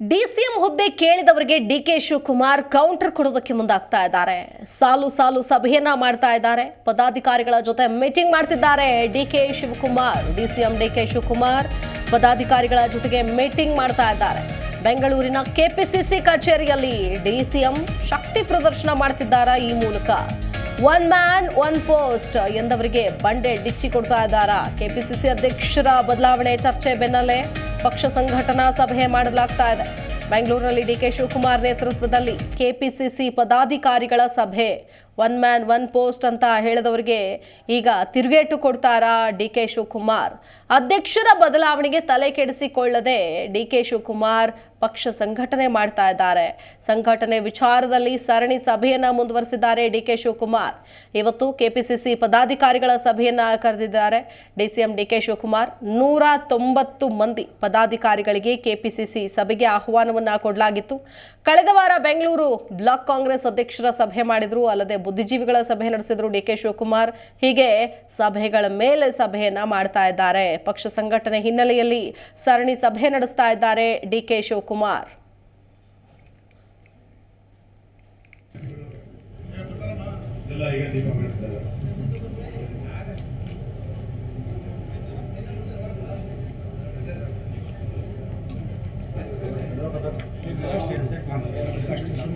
DCM ಹುದ್ದೆ ಕೇಳಿದವರಿಗೆ D K Shivakumar counter ಕೊಡೋದಕ್ಕೆ ಮುಂದಾಗ್ತಾ ಇದ್ದಾರೆ. ಸಾಲು ಸಾಲು ಸಭೆಯನ್ನ ಮಾಡ್ತಾ ಇದ್ದಾರೆ. ಪದಾಧಿಕಾರಿಗಳ ಜೊತೆ ಮೀಟಿಂಗ್ ಮಾಡ್ತಿದ್ದಾರೆ D K Shivakumar. DCM D K Shivakumar ಪದಾಧಿಕಾರಿಗಳ ಜೊತೆಗೆ ಮೀಟಿಂಗ್ ಮಾಡ್ತಾ ಇದ್ದಾರೆ. ಬೆಂಗಳೂರಿನ ಕೆಪಿಸಿಸಿ ಕಚೇರಿಯಲ್ಲಿ ಡಿಸಿಎಂ ಶಕ್ತಿ ಪ್ರದರ್ಶನ ಮಾಡ್ತಿದ್ದಾರೆ ಈ ಮೂಲಕ? ಒನ್ ಮ್ಯಾನ್ ಒನ್ ಪೋಸ್ಟ್ ಎಂದವರಿಗೆ ಬಂಡೆ ಡಿಚ್ಚಿ ಕೊಡ್ತಾ ಇದ್ದಾರಾ? ಕೆಪಿಸಿಸಿ ಅಧ್ಯಕ್ಷರ ಬದಲಾವಣೆ ಚರ್ಚೆ ಬೆನ್ನಲ್ಲೇ ಪಕ್ಷ ಸಂಘಟನಾ ಸಭೆ ಮಾಡಲಾಗ್ತಾ ಇದೆ. ಬೆಂಗಳೂರಿನಲ್ಲಿ ಡಿಕೆ ಶಿವಕುಮಾರ್ ನೇತೃತ್ವದಲ್ಲಿ ಕೆಪಿಸಿಸಿ ಪದಾಧಿಕಾರಿಗಳ ಸಭೆ. ಒನ್ ಮ್ಯಾನ್, ಒನ್ ಪೋಸ್ಟ್ ಅಂತ ಹೇಳಿದವರಿಗೆ ಈಗ ತಿರುಗೇಟು ಕೊಡ್ತಾರಾ ಡಿ ಕೆ ಶಿವಕುಮಾರ್? ಅಧ್ಯಕ್ಷರ ಬದಲಾವಣೆಗೆ ತಲೆ ಕೆಡಿಸಿಕೊಳ್ಳದೆ ಡಿ ಕೆ ಶಿವಕುಮಾರ್ ಪಕ್ಷ ಸಂಘಟನೆ ಮಾಡ್ತಾ ಇದ್ದಾರೆ. ಸಂಘಟನೆ ವಿಚಾರದಲ್ಲಿ ಸರಣಿ ಸಭೆಯನ್ನ ಮುಂದುವರೆಸಿದ್ದಾರೆ ಡಿ ಕೆ ಶಿವಕುಮಾರ್. ಇವತ್ತು ಕೆಪಿಸಿಸಿ ಪದಾಧಿಕಾರಿಗಳ ಸಭೆಯನ್ನ ಕರೆದಿದ್ದಾರೆ. ಡಿಸಿಎಂ ಡಿ ಕೆ ಶಿವಕುಮಾರ್, ನೂರ ತೊಂಬತ್ತು ಮಂದಿ ಪದಾಧಿಕಾರಿಗಳಿಗೆ ಕೆಪಿಸಿಸಿ ಸಭೆಗೆ ಆಹ್ವಾನವನ್ನ ಕೊಡಲಾಗಿತ್ತು. ಕಳೆದ ವಾರ ಬೆಂಗಳೂರು ಬ್ಲಾಕ್ ಕಾಂಗ್ರೆಸ್ ಅಧ್ಯಕ್ಷರ ಸಭೆ ಮಾಡಿದ್ರು. ಅಲ್ಲದೆ ಬುದ್ಧಿಜೀವಿಗಳ ಸಭೆ ನಡೆಸಿದ್ರು ಡಿ ಕೆ ಶಿವಕುಮಾರ್. ಹೀಗೆ ಸಭೆಗಳ ಮೇಲೆ ಸಭೆಯನ್ನ ಮಾಡ್ತಾ ಇದ್ದಾರೆ. ಪಕ್ಷ ಸಂಘಟನೆ ಹಿನ್ನೆಲೆಯಲ್ಲಿ ಸರಣಿ ಸಭೆ ನಡೆಸ್ತಾ ಇದ್ದಾರೆ ಡಿ ಕೆ ಶಿವಕುಮಾರ್. ಅಷ್ಟೇ ಈಗ